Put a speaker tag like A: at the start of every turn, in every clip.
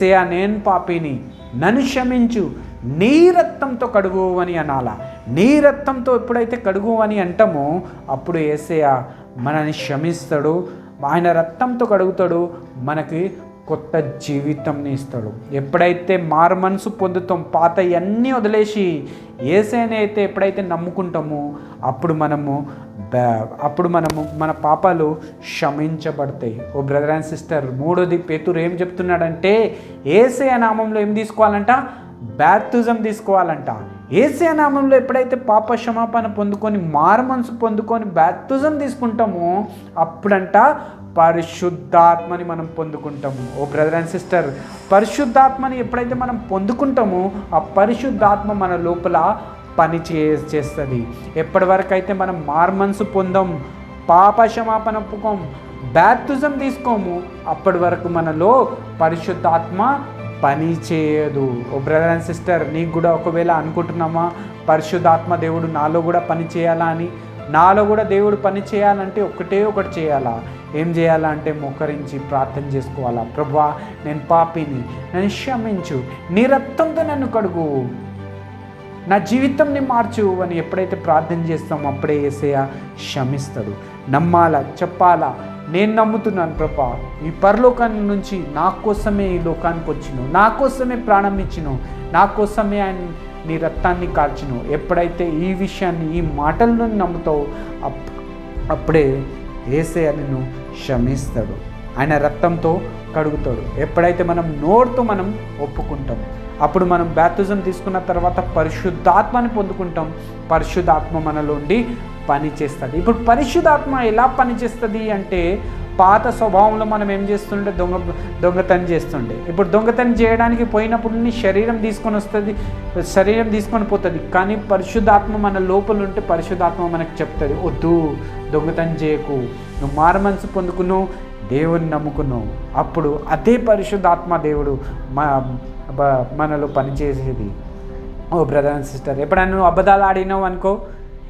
A: సేయా నేను పాపిని నన్ను క్షమించు. నీ రక్తంతో కడుగు అని అనాల. నీ రక్తంతో ఎప్పుడైతే కడుగు అని అంటామో అప్పుడు ఏసయ్య మనని క్షమిస్తాడు. ఆయన రక్తంతో కడుగుతాడు. మనకి కొత్త జీవితంని ఇస్తాడు. ఎప్పుడైతే మారు మనసు పొందుతాం పాత అన్నీ వదిలేసి ఏసేనైతే అయితే ఎప్పుడైతే నమ్ముకుంటామో అప్పుడు మనము అప్పుడు మనము మన పాపాలు క్షమించబడతాయి. ఓ బ్రదర్ అండ్ సిస్టర్ మూడోది పేతురు ఏం చెప్తున్నాడంటే ఏసే నామంలో ఏం తీసుకోవాలంట? బ్యాప్తిజం తీసుకోవాలంట. ఏసే నామంలో ఎప్పుడైతే పాప క్షమాపణ పొందుకొని మారుమనసు పొందుకొని బ్యాప్తిజం తీసుకుంటామో అప్పుడంట పరిశుద్ధాత్మని మనం పొందుకుంటాము. ఓ బ్రదర్ అండ్ సిస్టర్ పరిశుద్ధాత్మని ఎప్పుడైతే మనం పొందుకుంటామో ఆ పరిశుద్ధాత్మ మన లోపల పని చే చేస్తుంది. ఎప్పటి వరకు అయితే మనం మార్మన్సు పొందాం పాప క్షమాపణ ఒప్పుకోం బ్యాప్తిజం తీసుకోము అప్పటి వరకు మనలో పరిశుద్ధాత్మ పని చేయదు. ఓ బ్రదర్ అండ్ సిస్టర్ నీకు కూడా ఒకవేళ అనుకుంటున్నామా పరిశుద్ధాత్మ దేవుడు నాలో కూడా పని చేయాలా అని? నాలో కూడా దేవుడు పని చేయాలంటే ఒకటే ఒకటి చేయాలా? ఏం చేయాలా అంటే మొక్కరించి ప్రార్థన చేసుకోవాలా? ప్రభా నేను పాపిని నన్ను క్షమించు నీ రక్తంతో నన్ను కడుగు. నా జీవితంని మార్చు అని ఎప్పుడైతే ప్రార్థన చేస్తామో అప్పుడే వేసేయ క్షమిస్తాడు. నమ్మాలా? చెప్పాలా? నేను నమ్ముతున్నాను ప్రభా. ఈ పరలోకాన్ని నుంచి నా కోసమే ఈ లోకానికి వచ్చిను నా కోసమే ప్రాణం ఇచ్చిను నా కోసమే ఆయన నీ రక్తాన్ని కాల్చును ఎప్పుడైతే ఈ విషయాన్ని ఈ మాటలను నమ్ముతావు అప్ అప్పుడే ఏసే నిన్ను క్షమిస్తాడు. ఆయన రక్తంతో కడుగుతాడు. ఎప్పుడైతే మనం నోరుతో మనం ఒప్పుకుంటాం అప్పుడు మనం బ్యాప్తిజం తీసుకున్న తర్వాత పరిశుద్ధాత్మని పొందుకుంటాం. పరిశుద్ధాత్మ మనలో ఉండి పని చేస్తుంది. ఇప్పుడు పరిశుద్ధాత్మ ఎలా పనిచేస్తుంది అంటే పాత స్వభావంలో మనం ఏం చేస్తుండే? దొంగ దొంగతనం చేస్తుండే. ఇప్పుడు దొంగతనం చేయడానికి పోయినప్పుడు శరీరం తీసుకొని వస్తుంది శరీరం తీసుకొని పోతుంది. కానీ పరిశుద్ధాత్మ మన లోపల ఉంటే పరిశుద్ధాత్మ మనకు చెప్తుంది వద్దు దొంగతనం చేయకు. నువ్వు మారు మనసు పొందుకున్నావు దేవుని నమ్ముకున్నావు. అప్పుడు అదే పరిశుద్ధాత్మ దేవుడు మా మనలో పనిచేసేది ఓ బ్రదర్ అండ్ సిస్టర్ ఎప్పుడైనా నువ్వు అబద్ధాలు ఆడినావు అనుకో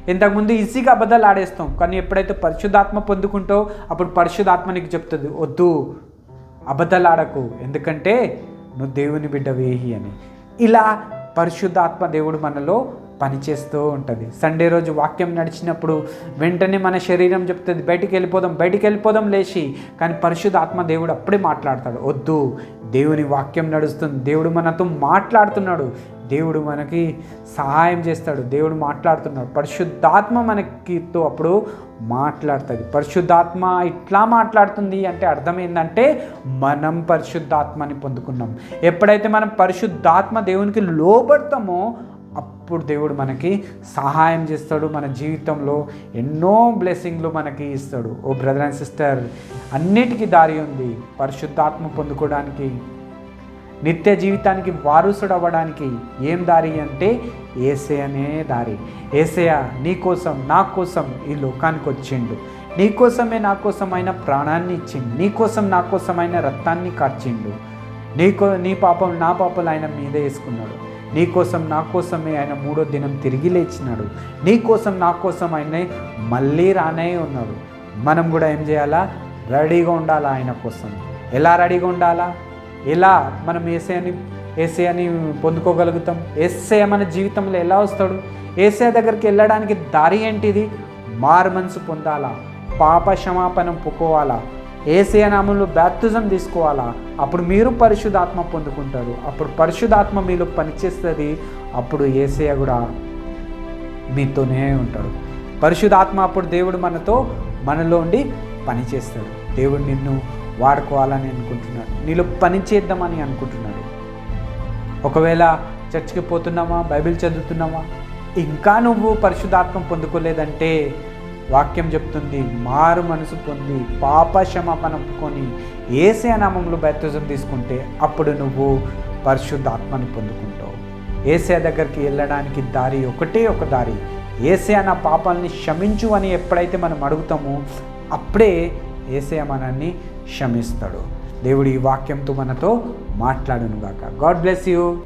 A: ఇంతకుముందు ఈజీగా అబద్ధాలు ఆడేస్తాం. కానీ ఎప్పుడైతే పరిశుద్ధాత్మ పొందుకుంటావు అప్పుడు పరిశుద్ధాత్మ నీకు చెప్తుంది వద్దు అబద్ధాలు ఆడకు. ఎందుకంటే నువ్వు దేవుని బిడ్డ వేహి అని. ఇలా పరిశుద్ధాత్మ దేవుడు మనలో పనిచేస్తూ ఉంటుంది. సండే రోజు వాక్యం నడిచినప్పుడు వెంటనే మన శరీరం చెప్తుంది బయటికి వెళ్ళిపోదాం బయటికి వెళ్ళిపోదాం లేచి. కానీ పరిశుద్ధాత్మ దేవుడు అప్పుడే మాట్లాడతాడు వద్దు దేవుని వాక్యం నడుస్తుంది. దేవుడు మనతో మాట్లాడుతున్నాడు. దేవుడు మనకి సహాయం చేస్తాడు. దేవుడు మాట్లాడుతున్నాడు. పరిశుద్ధాత్మ మనకితో అప్పుడు మాట్లాడుతుంది. పరిశుద్ధాత్మ ఇట్లా మాట్లాడుతుంది అంటే అర్థం ఏంటంటే మనం పరిశుద్ధాత్మని పొందుకున్నాం. ఎప్పుడైతే మనం పరిశుద్ధాత్మ దేవునికి లోబడతామో అప్పుడు దేవుడు మనకి సహాయం చేస్తాడు మన జీవితంలో ఎన్నో బ్లెస్సింగ్లు మనకి ఇస్తాడు. ఓ బ్రదర్ అండ్ సిస్టర్ అన్నిటికీ దారి ఉంది. పరిశుద్ధాత్మ పొందుకోవడానికి నిత్య జీవితానికి వారసుడు అవ్వడానికి ఏం దారి అంటే ఏసే అనే దారి. ఏసయ నీ కోసం నా కోసం ఈ లోకానికి వచ్చిండు. నీ కోసమే నా కోసమైన ప్రాణాన్ని ఇచ్చిండు. నీ కోసం నా కోసమైన రక్తాన్ని కార్చిండు. నీకో నీ పాపం నా పాపలు ఆయన మీదే వేసుకున్నాడు. నీ కోసం నా కోసమే ఆయన మూడో దినం తిరిగి లేచినాడు. నీ కోసం నా కోసం ఆయన మళ్ళీ రానే ఉన్నాడు. మనం కూడా ఏం చేయాలా? రెడీగా ఉండాలా ఆయన కోసం. ఎలా రెడీగా ఉండాలా? ఎలా మనం ఏసే అని అని పొందుకోగలుగుతాం? ఏసే మన జీవితంలో ఎలా వస్తాడు? ఏసే దగ్గరికి వెళ్ళడానికి దారి ఏంటిది? మారు మనసు పొందాలా? పాప క్షమాపణం పుకోవాలా ఏసే నామంలో బ్యాప్తిజం తీసుకోవాలా? అప్పుడు మీరు పరిశుధాత్మ పొందుకుంటారు. అప్పుడు పరిశుధాత్మ మీలో పనిచేస్తుంది. అప్పుడు ఏసయ కూడా మీతోనే ఉంటాడు. పరిశుధాత్మ అప్పుడు దేవుడు మనతో మనలో ఉండి పనిచేస్తాడు. దేవుడు నిన్ను వాడుకోవాలని అనుకుంటున్నాడు. నీలో పని చేద్దామని అనుకుంటున్నాడు. ఒకవేళ చర్చికి పోతున్నామా బైబిల్ చదువుతున్నామా ఇంకా నువ్వు పరిశుధాత్మ పొందుకోలేదంటే వాక్యం చెప్తుంది మారు మనసు పొంది పాప క్షమాపణ ఏసే నామంలో బ్యాప్తిజం తీసుకుంటే అప్పుడు నువ్వు పరిశుద్ధాత్మను పొందుకుంటావు. ఏసే దగ్గరికి వెళ్ళడానికి దారి ఒకటే ఒక దారి. ఏసే నా పాపాలని క్షమించు అని ఎప్పుడైతే మనం అడుగుతామో అప్పుడే ఏసే మనల్ని క్షమిస్తాడు. దేవుడు ఈ వాక్యంతో మనతో మాట్లాడును గాక గాడ్ బ్లెస్ యూ.